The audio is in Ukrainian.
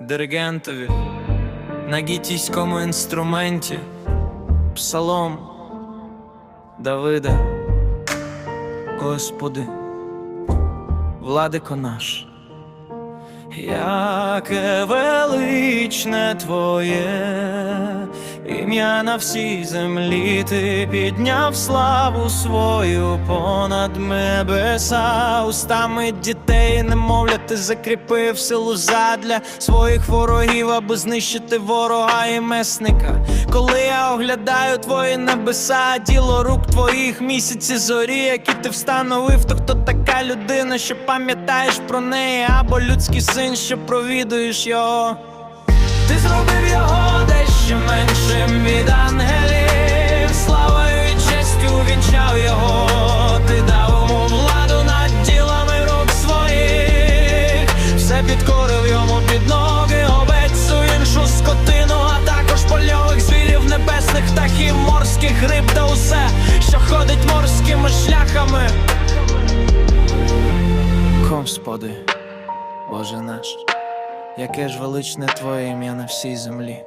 диригентові. На гітійському інструменті, псалом Давида, Господи, владико наш. Яке величне твоє ім'я на всій землі, ти підняв славу свою понад небеса, устами дітей, немовля, ти закріпив силу задля своїх ворогів, аби знищити ворога і месника. Коли я оглядаю твої небеса, діло рук твоїх місяці зорі, які ти встановив, то хто така людина, що пам'ятаєш про неї, або людський син, що провідуєш його. Ти зробив його дещо підкорив йому під ноги, овець у іншу скотину, а також польових звірів, небесних птахів, морських риб та усе, що ходить морськими шляхами. Господи, Боже наш, яке ж величне Твоє ім'я на всій землі.